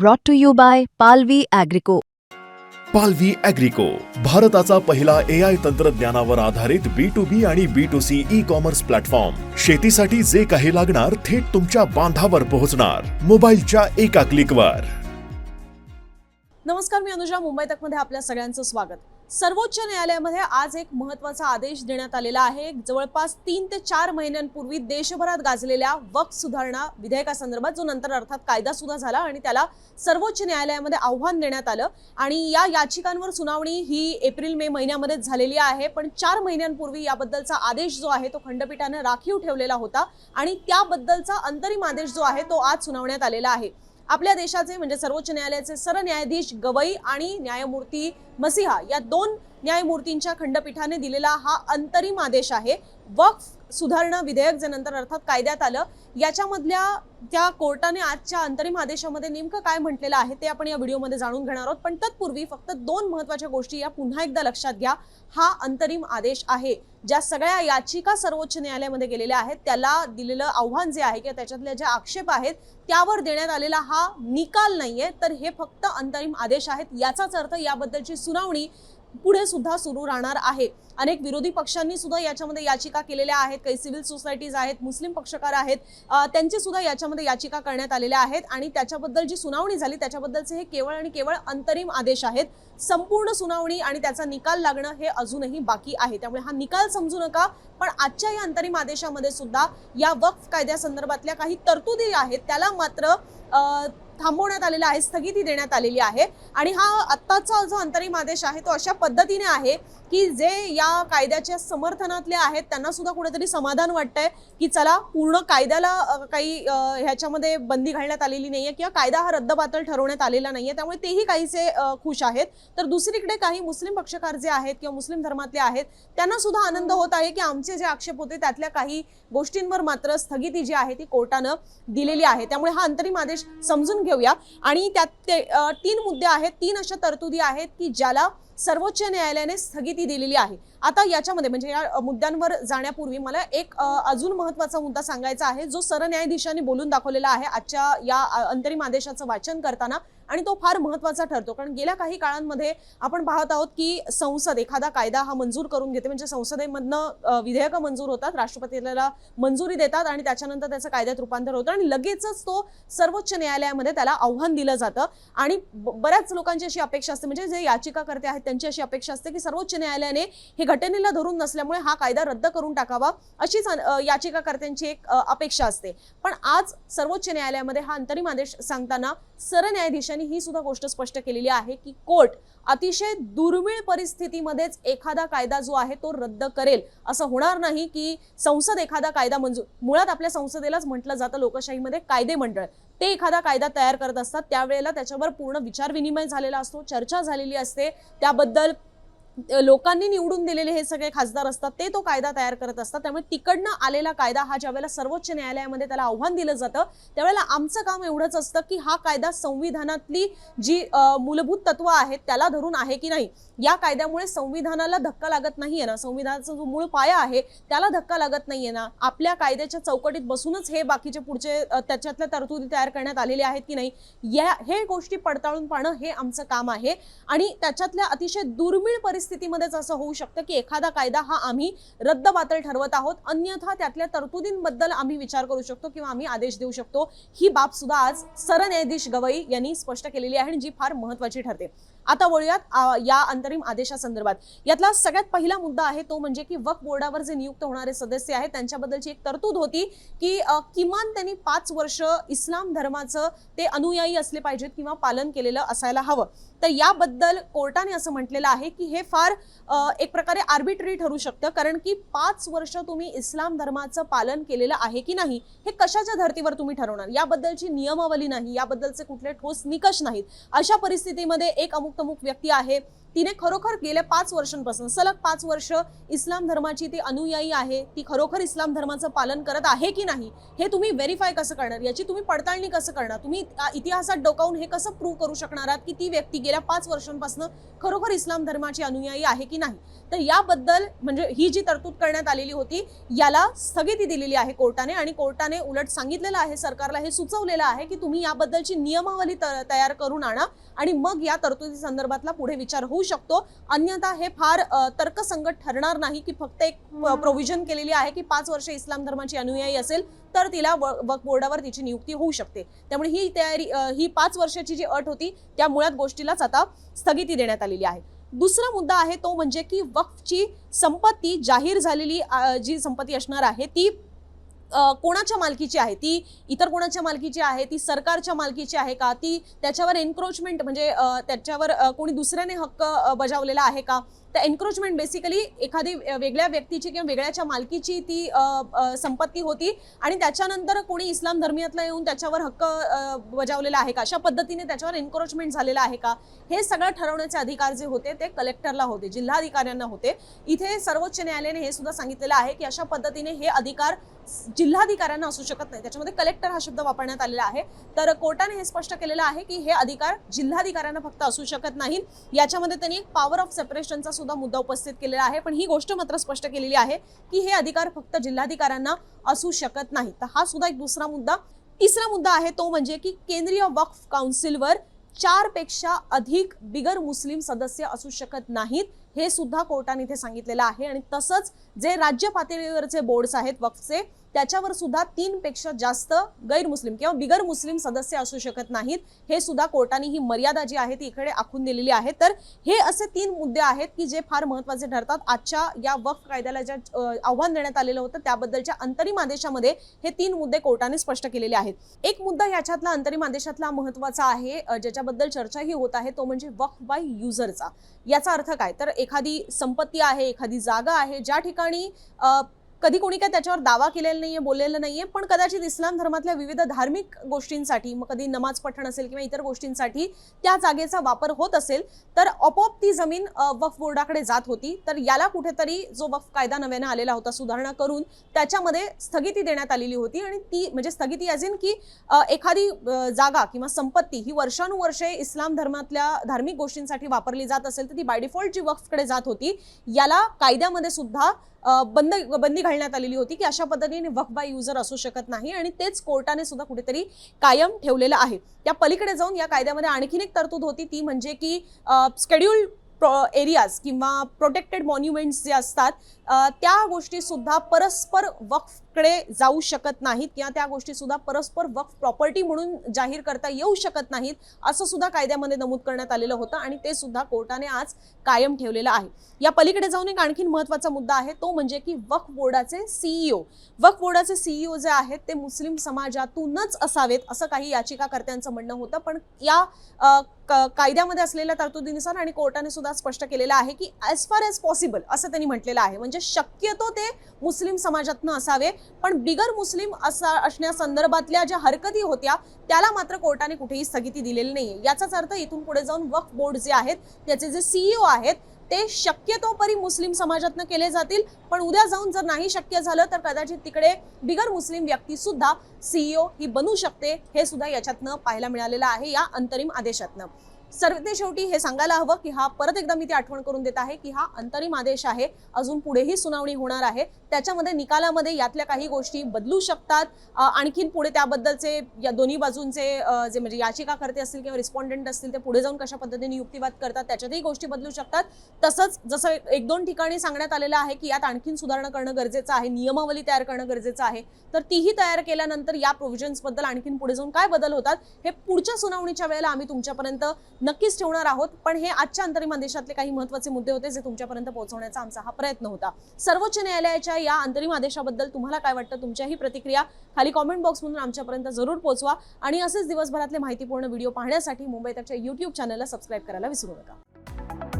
brought to you by Palvi Agrico. पालवी अॅग्रिको भारताचा पहिला ए आय तंत्रज्ञानावर आधारित बी टू बी आणि B to C e commerce platform शेतीसाठी जे काही लागणार थेट तुमच्या बांधावर पोहोचणार. मोबाईलच्या एका क्लिकवर नमस्कार मी अनुजा. मुंबई तकमध्ये आपल्या सगळ्यांचं स्वागत. सर्वोच्च न्यायालयामध्ये आज एक महत्त्वाचा आदेश देण्यात आलेला आहे. जवळपास तीन ते चार महिन्यांपूर्वी देशभरात गाजलेल्या वक्फ सुधारणा विधेयकासंदर्भात जो नंतर अर्थात कायदा सुद्धा झाला आणि त्याला सर्वोच्च न्यायालयामध्ये आव्हान देण्यात आलं. आणि या याचिकांवर सुनावणी ही एप्रिल मे महिन्यामध्येच झालेली आहे. पण चार महिन्यांपूर्वी याबद्दलचा आदेश जो आहे तो खंडपीठानं राखीव ठेवलेला होता. आणि त्याबद्दलचा अंतरिम आदेश जो आहे तो आज सुनावण्यात आलेला आहे. आपल्या देशाचे म्हणजे सर्वोच्च न्यायालयाचे सरन्यायाधीश गवई आणि न्यायमूर्ती मसिहा या दोन न्यायमूर्तींच्या खंडपीठाने दिलेला हा अंतरिम आदेश आहे. वक्फ सुधारणा विधेयक जे नंतर अर्थात कायद्यात आलं याच्यामधल्या त्या कोर्टाने आजच्या अंतरिम आदेशामध्ये नेमकं काय म्हटलेलं आहे ते आपण या व्हिडिओमध्ये जाणून घेणार आहोत. पण तत्पूर्वी फक्त दोन महत्त्वाच्या गोष्टी या पुन्हा एकदा लक्षात घ्या. हा अंतरिम आदेश आहे. ज्या सगळ्या याचिका सर्वोच्च न्यायालयामध्ये गेलेल्या आहेत त्याला दिलेलं आव्हान जे आहे किंवा त्याच्यातले जे आक्षेप आहेत त्यावर देण्यात आलेला हा निकाल नाहीये. तर हे फक्त अंतरिम आदेश आहेत. याचाच अर्थ याबद्दलची सुनावणी पुढे सुद्धा सुरू राहणार आहे. अनेक विरोधी पक्षांनी सुद्धा याच्यामध्ये याचिका केलेल्या आहेत. काही सिव्हिल सोसायटीज आहेत मुस्लिम पक्षकार आहेत. त्यांची सुद्धा याच्यामध्ये याचिका करण्यात आलेल्या आहेत आणि त्याच्याबद्दल जी सुनावणी झाली त्याच्याबद्दलचे हे केवळ आणि केवळ अंतरिम आदेश आहेत. संपूर्ण सुनावणी आणि त्याचा निकाल लागणं हे अजूनही बाकी आहे. त्यामुळे हा निकाल समजू नका पण आजच्या या अंतरिम आदेशामध्ये सुद्धा या वक्फ कायद्यासंदर्भातल्या काही तरतुदी आहेत. त्याला मात्र थांबवण्यात आलेला आहे स्थगिती देण्यात आलेली आहे. आणि हा आत्ताचा जो अंतरिम आदेश आहे तो अशा पद्धतीने आहे की जे या कायद्याच्या समर्थनातले आहेत त्यांना सुद्धा कुठेतरी समाधान वाटतंय की चला पूर्ण कायद्याला काही ह्याच्यामध्ये बंदी घालण्यात आलेली नाहीये किंवा कायदा हा रद्दबातल ठरवण्यात आलेला नाहीये. त्यामुळे तेही काहीसे खुश आहेत. तर दुसरीकडे काही मुस्लिम पक्षकार जे आहेत किंवा मुस्लिम धर्मातले आहेत त्यांना सुद्धा आनंद होत आहे की आमचे जे आक्षेप होते त्यातल्या काही गोष्टींवर मात्र स्थगिती जी आहे ती कोर्टानं दिलेली आहे. त्यामुळे हा अंतरिम आदेश समजून घेऊया. आणि त्यात ते तीन मुद्दे आहेत तीन अशा तरतुदी आहेत की ज्याला सर्वोच्च न्यायालयाने स्थगिती दिलेली आहे. आता याच्यामध्ये म्हणजे या मुद्द्यांवर जाण्यापूर्वी मला एक अजून महत्त्वाचा मुद्दा सांगायचा आहे जो सरन्यायाधीशांनी बोलून दाखवलेला आहे आजच्या या अंतरिम आदेशाचं वाचन करताना आणि तो फार महत्त्वाचा ठरतो. कारण गेल्या काही काळांमध्ये आपण पाहत आहोत की संसद एखादा कायदा हा मंजूर करून घेते. म्हणजे संसदेमधनं विधेयकं मंजूर होतात राष्ट्रपतीला मंजुरी देतात आणि त्याच्यानंतर त्याचं कायद्यात रूपांतर होतं आणि लगेचच तो सर्वोच्च न्यायालयामध्ये त्याला आव्हान दिलं जातं. आणि बऱ्याच लोकांची अशी अपेक्षा असते. म्हणजे जे याचिकाकर्ते आहेत त्यांची अशी अपेक्षा असते की सर्वोच्च न्यायालयाने हे घटनेला धरून नसल्यामुळे हा कायदा रद्द करून टाकावा अशीच याचिकाकर्त्यांची एक अपेक्षा असते. पण आज सर्वोच्च न्यायालयामध्ये हा अंतरिम आदेश सांगताना सरन्यायाधीशांनी ही सुद्धा गोष्ट स्पष्ट केलेली आहे की कोर्ट अतिशय दुर्मिळ परिस्थितीमध्येच एखादा कायदा जो आहे तो रद्द करेल. असं होणार नाही की संसद एखादा कायदा मंजूर मुळात आपल्या संसदेलाच म्हटलं जातं लोकशाहीमध्ये कायदे मंडळ ते एखादा कायदा तयार करत असतात त्यावेळेला त्याच्यावर पूर्ण विचारविनिमय झालेला असतो चर्चा झालेली असते. त्याबद्दल लोकांनी निवडून दिलेले हे सगळे खासदार असतात ते तो कायदा तयार करत असतात. त्यामुळे तिकडनं आलेला कायदा हा ज्यावेळेला सर्वोच्च न्यायालयामध्ये त्याला आव्हान दिलं जातं त्यावेळेला आमचं काम एवढंच असतं की हा कायदा संविधानातली जी मूलभूत तत्व आहेत त्याला धरून आहे की नाही. या कायद्यामुळे संविधानाला धक्का लागत नाहीये ना. संविधानाचा जो मूळ पाया आहे त्याला धक्का लागत नाहीये ना. आपल्या कायद्याच्या चौकटीत बसूनच हे बाकीचे पुढचे त्याच्यातल्या तरतुदी तयार करण्यात आलेल्या आहेत की नाही या हे गोष्टी पडताळून पाहणं हे आमचं काम आहे. आणि त्याच्यातल्या अतिशय दुर्मिळ परिस्थिती परिस्थितीमध्येच असं होऊ शकतं की एखादा कायदा हा आम्ही रद्दबातल ठरवत आहोत. अन्यथा त्यातल्या तरतुदींबद्दल आम्ही विचार करू शकतो किंवा आम्ही आदेश देऊ शकतो. ही बाब सुद्धा आज सरन्यायाधीश गवई यांनी स्पष्ट केलेली आहे आणि जी फार महत्वाची ठरते. आता वळूयात या अंतरिम आदेशासंदर्भात. यातला सगळ्यात पहिला मुद्दा आहे तो म्हणजे की वक्फ बोर्डावर जे नियुक्त होणारे सदस्य आहेत त्यांच्याबद्दलची एक तरतूद होती की किमान त्यांनी पाच वर्ष इस्लाम धर्माचं ते अनुयायी असले पाहिजेत किंवा पालन केलेलं असायला हवं. तर याबद्दल कोर्टाने असं म्हटलेलं आहे की हे फार एक प्रकारे आर्बिट्री ठरू शकतं कारण की पाच वर्ष तुम्ही इस्लाम धर्माचं पालन केलेलं आहे की नाही हे कशाच्या धर्तीवर तुम्ही ठरवणार? याबद्दलची नियमावली नाही याबद्दलचे कुठले ठोस निकष नाहीत. अशा परिस्थितीमध्ये एक अमुक तमुक व्यक्ती आहे. तिने खरोखर गेल्या पाच वर्षांपासून सलग पाच वर्ष इस्लाम धर्माची ती अनुयायी आहे ती खरोखर इस्लाम धर्माचं पालन करत आहे की नाही हे तुम्ही व्हेरीफाय कसं करणार? याची तुम्ही पडताळणी कसं करणार? तुम्ही इतिहासात डोकावून हे कसं प्रूव्ह करू शकणार आहात की ती व्यक्ती गेल्या पाच वर्षांपासून खरोखर इस्लाम धर्माची अनुयायी आहे की नाही? तर याबद्दल म्हणजे ही जी तरतूद करण्यात आलेली होती याला स्थगिती दिलेली आहे कोर्टाने आणि कोर्टाने उलट सांगितलेलं आहे सरकारला हे सुचवलेलं आहे की तुम्ही याबद्दलची नियमावली त- तयार करून आणा आणि मग या तरतुदी संदर्भातला पुढे विचार होऊ शकतो. अन्यथा हे फार तर्कसंगत ठरणार नाही की फक्त एक प्रोव्हिजन केलेली आहे की पाच वर्ष इस्लाम धर्माची अनुयायी असेल तर तिला वक्फ बोर्डावर तिची नियुक्ती होऊ शकते. त्यामुळे ही तयारी ही पाच वर्षाची जी अट होती त्या मुळात गोष्टीलाच आता स्थगिती देण्यात आलेली आहे. दुसरा मुद्दा आहे तो म्हणजे की वक्फची संपत्ती जाहीर झालेली जी संपत्ती असणार आहे ती कोणाच्या मालकीची आहे? ती इतर कोणाच्या मालकीची आहे? ती सरकारच्या मालकीची आहे का? ती त्याच्यावर एन्क्रोचमेंट म्हणजे त्याच्यावर कोणी दुसऱ्याने हक्क बजावलेला आहे का? तर एन्क्रोचमेंट बेसिकली एखादी वेगळ्या व्यक्तीची किंवा वेगळ्याच्या मालकीची ती संपत्ती होती आणि त्याच्यानंतर कोणी इस्लाम धर्मीयातला येऊन त्याच्यावर हक्क बजावलेला आहे का? अशा पद्धतीने त्याच्यावर एन्क्रोचमेंट झालेला आहे का? हे सगळं ठरवण्याचे अधिकार जे होते ते कलेक्टरला होते जिल्हाधिकाऱ्यांना होते. इथे सर्वोच्च न्यायालयाने हे सुद्धा सांगितलेलं आहे की अशा पद्धतीने हे अधिकार जिल्हाधिकाऱ्यांना असू शकत नाही. त्याच्यामध्ये कलेक्टर हा शब्द वापरण्यात आलेला आहे. तर कोर्टाने हे स्पष्ट केलेलं आहे की हे अधिकार जिल्हाधिकाऱ्यांना फक्त असू शकत नाही याच्यामध्ये त्यांनी एक पॉवर ऑफ सेपरेशनचा सुद्धा मुद्दा उपस्थित केलेला आहे. पण ही गोष्ट मात्र स्पष्ट केलेली आहे की हे अधिकार फक्त जिल्हाधिकाऱ्यांना असू शकत नाही तर हा सुद्धा एक दुसरा मुद्दा. तिसरा मुद्दा आहे तो म्हणजे की केंद्रीय वक्फ काउन्सिलवर चारपेक्षा अधिक बिगर मुस्लिम सदस्य असू शकत नाहीत हे सुद्धा कोर्टाने इथे सांगितलेलं आहे. आणि तसंच जे राज्य पातळीवरचे बोर्ड्स आहेत वक्फचे त्याच्यावर सुद्धा तीनपेक्षा जास्त गैरमुस्लिम किंवा बिगर मुस्लिम सदस्य असू शकत नाहीत. हे सुद्धा कोर्टाने ही मर्यादा जी आहे ती इकडे आखून दिलेली आहे. तर हे असे तीन मुद्दे आहेत की जे फार महत्त्वाचे ठरतात. आजच्या या वक्फ कायद्याला ज्या आव्हान देण्यात आलेलं होतं त्याबद्दलच्या अंतरिम आदेशामध्ये हे तीन मुद्दे कोर्टाने स्पष्ट केलेले आहेत. एक मुद्दा ह्याच्यातला अंतरिम आदेशातला महत्त्वाचा आहे ज्याच्याबद्दल चर्चाही होत आहे तो म्हणजे वक्फ बाय युजरचा. याचा अर्थ काय? तर एखादी संपत्ती आहे एखादी जागा आहे ज्या ठिकाणी कधी कोणी काय त्याच्यावर दावा केलेला नाहीये बोललेलं नाहीये पण कदाचित इस्लाम धर्मातल्या विविध धार्मिक गोष्टींसाठी मग कधी नमाज पठण असेल किंवा इतर गोष्टींसाठी त्या जागेचा वापर होत असेल तर आपोआप ती जमीन वक्फ बोर्डाकडे जात होती. तर याला कुठेतरी जो वक्फ कायदा नव्यानं आलेला होता सुधारणा करून त्याच्यामध्ये स्थगिती देण्यात आलेली होती आणि ती म्हणजे स्थगिती ॲज इन की एखादी जागा किंवा संपत्ती ही वर्षानुवर्षे इस्लाम धर्मातल्या धार्मिक गोष्टींसाठी वापरली जात असेल तर ती बाय डिफॉल्ट जी वक्फकडे जात होती याला कायद्यामध्ये सुद्धा बंद बंदी घालण्यात आलेली होती की अशा पद्धतीने वक्फ बाय युजर असू शकत नाही आणि तेच कोर्टाने सुद्धा कुठेतरी कायम ठेवलेलं आहे. त्या पलीकडे जाऊन या कायद्यामध्ये आणखीन एक तरतूद होती ती म्हणजे की स्केड्युल्ड एरियाज किंवा प्रोटेक्टेड मॉन्युमेंट्स जे असतात त्या गोष्टीसुद्धा परस्पर वक्फ कडे जाऊ शकत नाहीत किंवा त्या गोष्टी सुद्धा परस्पर वक्फ प्रॉपर्टी म्हणून जाहीर करता येऊ शकत नाहीत असं सुद्धा कायद्यामध्ये नमूद करण्यात आलेलं होतं आणि ते सुद्धा कोर्टाने आज कायम ठेवलेलं आहे. या पलीकडे जाऊन एक आणखीन महत्त्वाचा मुद्दा आहे तो म्हणजे की वक्फ बोर्डाचे सीईओ वक्फ बोर्डाचे सीईओ जे आहेत ते मुस्लिम समाजातूनच असावेत असं काही याचिकाकर्त्यांचं म्हणणं होतं. पण या क- कायद्यामध्ये असलेल्या तरतुदीनुसार आणि कोर्टाने सुद्धा स्पष्ट केलेलं आहे की ॲज फार ॲज पॉसिबल असं त्यांनी म्हटलेलं आहे. म्हणजे शक्यतो ते मुस्लिम समाजातनं असावे पण बिगर मुस्लिम असा असण्यासंदर्भातल्या ज्या हरकती होत्या त्याला मात्र कोर्टाने कुठेही स्थगिती दिलेली नाहीये. याचाच अर्थ इथून पुढे जाऊन वक्फ बोर्ड जे आहेत त्याचे जे सीईओ आहेत ते शक्यतो परी मुस्लिम समाजातनं केले जातील. पण उद्या जाऊन जर नाही शक्य झालं तर कदाचित तिकडे बिगर मुस्लिम व्यक्ती सुद्धा सीईओ ही बनू शकते हे सुद्धा याच्यातनं पाहायला मिळालेलं आहे या अंतरिम आदेशातनं. सर्वज्ञ शेवटी हे सांगायला हवं की हा परत एकदा मी ती आठवण करून देत आहे की हा अंतरिम आदेश आहे. अजून पुढेही सुनावणी होणार आहे. त्याच्यामध्ये निकालामध्ये यातल्या काही गोष्टी बदलू शकतात. आणखीन पुढे त्याबद्दलचे या दोन्ही बाजूंचे जे म्हणजे याचिकाकर्ते असतील किंवा रिस्पॉन्डेंट असतील ते पुढे जाऊन कशा पद्धतीने युक्तिवाद करतात त्याच्यातही गोष्टी बदलू शकतात. तसंच जसं एक दोन ठिकाणी सांगण्यात आलेलं आहे की यात आणखीन सुधारणा करणं गरजेचं आहे नियमावली तयार करणं गरजेचं आहे. तर तीही तयार केल्यानंतर या प्रोव्हिजन्सबद्दल आणखीन पुढे जाऊन काय बदल होतात हे पुढच्या सुनावणीच्या वेळेला आम्ही तुमच्यापर्यंत नक्कीच ठेवणार आहोत. पण हे आजच्या अंतरिम आदेशातले काही महत्त्वाचे मुद्दे होते जे तुमच्यापर्यंत पोहोचवण्याचा आमचा हा प्रयत्न होता. सर्वोच्च न्यायालयाच्या या अंतरिम आदेशाबद्दल तुम्हाला काय वाटतं? तुमच्याही प्रतिक्रिया खाली कॉमेंट बॉक्समधून आमच्यापर्यंत जरूर पोहोचवा. आणि असेच दिवसभरातले माहितीपूर्ण व्हिडिओ पाहण्यासाठी मुंबई तकच्या युट्यूब चॅनलला सबस्क्राईब करायला विसरू नका.